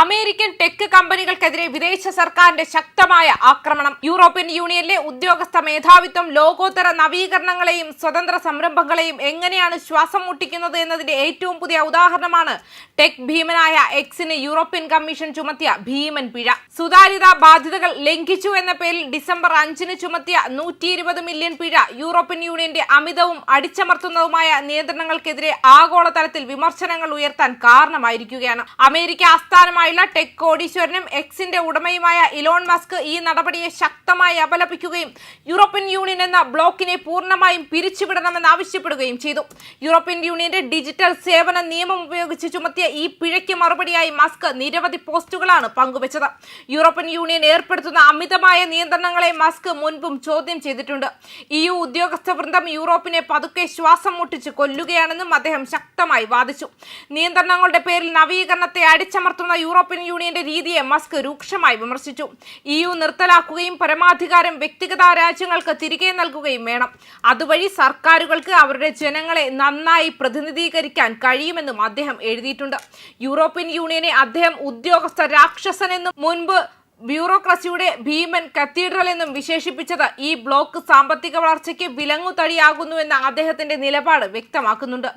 American tech കമ്പനികൾക്കെതിരെ വിദേശ സർക്കാരിന്റെ ശക്തമായ ആക്രമണം. യൂറോപ്യൻ യൂണിയനിലെ ഉദ്യോഗസ്ഥ മേധാവിത്വം ലോകോത്തര നവീകരണങ്ങളെയും സ്വതന്ത്ര സംരംഭങ്ങളെയും എങ്ങനെയാണ് ശ്വാസം മുട്ടിക്കുന്നത് എന്നതിന്റെ ഏറ്റവും പുതിയ ഉദാഹരണമാണ് ടെക് ഭീമനായ എക്സിന് യൂറോപ്യൻ കമ്മീഷൻ ചുമത്തിയ ഭീമൻ പിഴ. സുതാര്യത ബാധ്യതകൾ ലംഘിച്ചു എന്ന പേരിൽ ഡിസംബർ അഞ്ചിന് ചുമത്തിയ നൂറ്റി ഇരുപത് മില്യൺ പിഴ യൂറോപ്യൻ യൂണിയന്റെ അമിതവും അടിച്ചമർത്തുന്നതുമായ നിയന്ത്രണങ്ങൾക്കെതിരെ ആഗോളതലത്തിൽ വിമർശനങ്ങൾ ഉയർത്താൻ കാരണമായിരിക്കുകയാണ്. അമേരിക്ക ആസ്ഥാനമായുള്ള ടെക് കോടീശ്വരനും എക്സിന്റെ ഉടമയുമായ ഇലോൺ മസ്ക് ഈ നടപടിയെ ശക്തമായി അപലപിക്കുകയും യൂറോപ്യൻ യൂണിയൻ എന്ന ബ്ലോക്കിനെ പൂർണമായും പിരിച്ചുവിടണമെന്ന് ആവശ്യപ്പെടുകയും ചെയ്തു. യൂറോപ്യൻ യൂണിയന്റെ ഡിജിറ്റൽ സേവന നിയമം ഉപയോഗിച്ച് ചുമത്തിയ ഈ പിഴയ്ക്ക് മറുപടിയായി മസ്ക് നിരവധി പോസ്റ്റുകളാണ് പങ്കുവച്ചത്. യൂറോപ്യൻ യൂണിയൻ ഏർപ്പെടുത്തുന്ന അമിതമായ നിയന്ത്രണങ്ങളെ മസ്ക് മുൻപും ചോദ്യം ചെയ്തിട്ടുണ്ട്. ഇ യു ഉദ്യോഗസ്ഥ വൃന്ദം യൂറോപ്പിനെ പതുക്കെ ശ്വാസം മുട്ടിച്ച് കൊല്ലുകയാണെന്നും അദ്ദേഹം ശക്തമായി വാദിച്ചു. നിയന്ത്രണങ്ങളുടെ പേരിൽ നവീകരണത്തെ അടിച്ചമർത്തുന്ന യൂറോപ്യൻ യൂണിയന്റെ രീതിയെ മസ്ക് രൂക്ഷമായി വിമർശിച്ചു. ഇ യു നിർത്തലാക്കുകയും പരമാധികാരം വ്യക്തിഗത രാജ്യങ്ങൾക്ക് തിരികെ നൽകുകയും വേണം. അതുവഴി സർക്കാരുകൾക്ക് അവരുടെ ജനങ്ങളെ നന്നായി പ്രതിനിധീകരിക്കാൻ കഴിയുമെന്നും അദ്ദേഹം എഴുതിയിട്ടുണ്ട്. യൂറോപ്യൻ യൂണിയനെ അദ്ദേഹം ഉദ്യോഗസ്ഥ രാക്ഷസനെന്നും മുൻപ് ബ്യൂറോക്രസിയുടെ ഭീമൻ കത്തീഡ്രൽ എന്നും വിശേഷിപ്പിച്ചത് ഈ ബ്ലോക്ക് സാമ്പത്തിക വളർച്ചയ്ക്ക് വിലങ്ങുതടിയാകുന്നുവെന്ന അദ്ദേഹത്തിന്റെ നിലപാട് വ്യക്തമാക്കുന്നുണ്ട്.